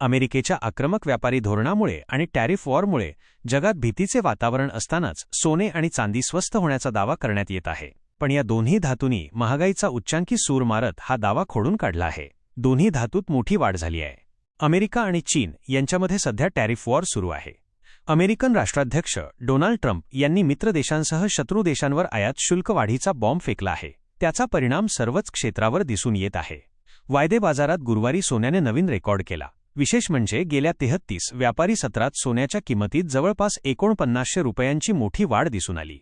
अमेरिकेच्या आक्रमक व्यापारी धोरणामुळे आणि टॅरिफ वॉरमुळे जगात भीतीचे वातावरण असतानाच सोने आणि चांदी स्वस्त होण्याचा दावा करण्यात येत आहे. पण या दोन्ही धातूंनी महागाईचा उच्चांकी सूर मारत हा दावा खोडून काढला आहे. दोन्ही धातूत मोठी वाढ झाली आहे. अमेरिका आणि चीन यांच्यामध्ये सध्या टॅरिफ वॉर सुरू आहे. अमेरिकन राष्ट्राध्यक्ष डोनाल्ड ट्रम्प यांनी मित्र देशांसह शत्रू देशांवर आयात शुल्क वाढीचा बॉम्ब फेकला आहे. त्याचा परिणाम सर्वच क्षेत्रावर दिसून येत आहे. वायदे बाजारात गुरुवारी सोन्याने नवीन रेकॉर्ड केला. विशेष म्हणजे गेल्या तेहत्तीस व्यापारी सत्रात सोन्याच्या किंमतीत जवळपास एकोणपन्नासशे रुपयांची मोठी वाढ दिसून आली.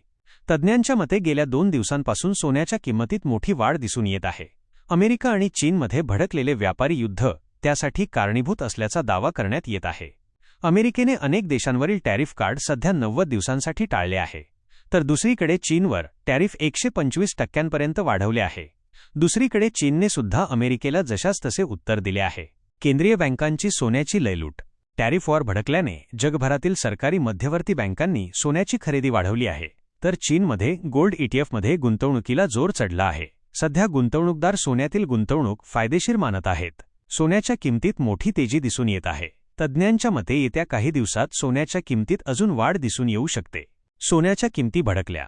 तज्ज्ञांच्या मते गेल्या दोन दिवसांपासून सोन्याच्या किंमतीत मोठी वाढ दिसून येत आहे. अमेरिका आणि चीनमध्ये भडकलेले व्यापारी युद्ध त्यासाठी कारणीभूत असल्याचा दावा करण्यात येत आहे. अमेरिकेने अनेक देशांवरील टॅरिफ कार्ड सध्या नव्वद दिवसांसाठी टाळले आहे. तर दुसरीकडे चीनवर टॅरिफ एकशे पंचवीस टक्क्यांपर्यंत वाढवले आहे. दुसरीकडे चीनने सुद्धा अमेरिकेला जशास तसे उत्तर दिले आहे. केंद्रीय बँकांची सोन्याची लयलूट. टॅरिफ वॉर भडकल्याने जगभरातील सरकारी मध्यवर्ती बँकांनी सोन्याची खरेदी वाढवली आहे. तर चीनमध्ये गोल्ड ईटीएफमध्ये गुंतवणुकीला जोर चढला आहे. सध्या गुंतवणूकदार सोन्यातील गुंतवणूक फायदेशीर मानत आहेत. सोन्याच्या किमतीत मोठी तेजी दिसून येत आहे. तज्ज्ञांच्या मते येत्या काही दिवसात सोन्याच्या किमतीत अजून वाढ दिसून येऊ शकते. सोन्याच्या किमती भडकल्या.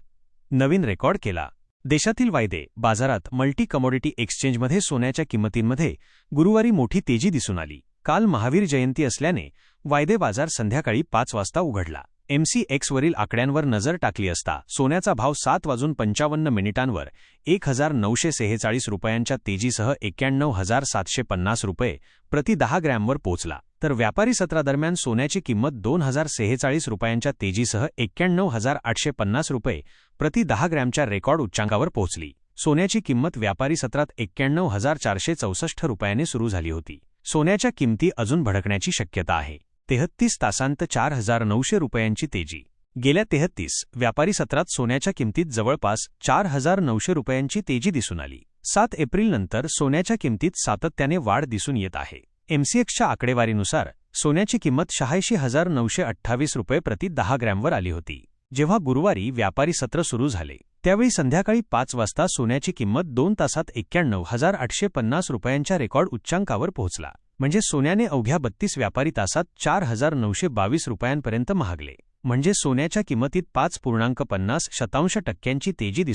नवीन रेकॉर्ड केला. देशातील वायदे बाजारात मल्टी कमोडिटी एक्सचेंजमध्ये सोन्याच्या किंमतींमध्ये गुरुवारी मोठी तेजी दिसून आली. काल महावीर जयंती असल्याने वायदे बाजार संध्याकाळी पाच वाजता उघडला. एमसी एक्सवरील आकड्यांवर नजर टाकली असता सोन्याचा भाव सात वाजून पंचावन्न मिनिटांवर एक हजार नऊशे सेहेचाळीस रुपयांच्या तेजीसह एक्क्याण्णव हजार सातशे पन्नास रुपये प्रति दहा ग्रॅमवर पोचला. तर व्यापारी सत्रादरम्यान सोन्याची किंमत दोन हजार सेहेचाळीस रुपयांच्या तेजीसह एक्क्याण्णव हजार आठशे पन्नास रुपये प्रति दहा ग्रॅमच्या रेकॉर्ड उच्चांकावर पोहोचली सोन्याची किंमत व्यापारी सत्रात एक्क्याण्णव हजार चारशे चौसष्ट रुपयाने सुरू झाली होती. सोन्याच्या किंमती अजून भडकण्याची शक्यता आहे. तेहत्तीस तासांत चार हजार नऊशे रुपयांची तेजी. गेल्या तेहत्तीस व्यापारी सत्रात सोन्याच्या किंमतीत जवळपास चार हजार नऊशे रुपयांची तेजी दिसून आली. सात एप्रिलनंतर सोन्याच्या किंमतीत सातत्याने वाढ दिसून येत आहे. एमसीएक्सच्या आकडेवारीनुसार सोन्याची किंमत शहाऐंशी हजार नऊशे अठ्ठावीस रुपये प्रति दहा ग्रॅमवर आली होती. जेव्हा गुरुवारी व्यापारी सत्र सुरू झाले त्यावेळी संध्याकाळी पाच वाजता सोन्याची किंमत दोन तासात एक्क्याण्णव हजार आठशे पन्नास रुपयांच्या रेकॉर्ड उच्चांकावर पोहोचला. म्हणजे सोन्याने अवघ्या बत्तीस व्यापारी तासात चार हजार नऊशे बावीस रुपयांपर्यंत महागले. म्हणजे सोन्याच्या किंमतीत पाच पूर्णांक पन्नास शतांश टक्क्यांची तेजी दिसू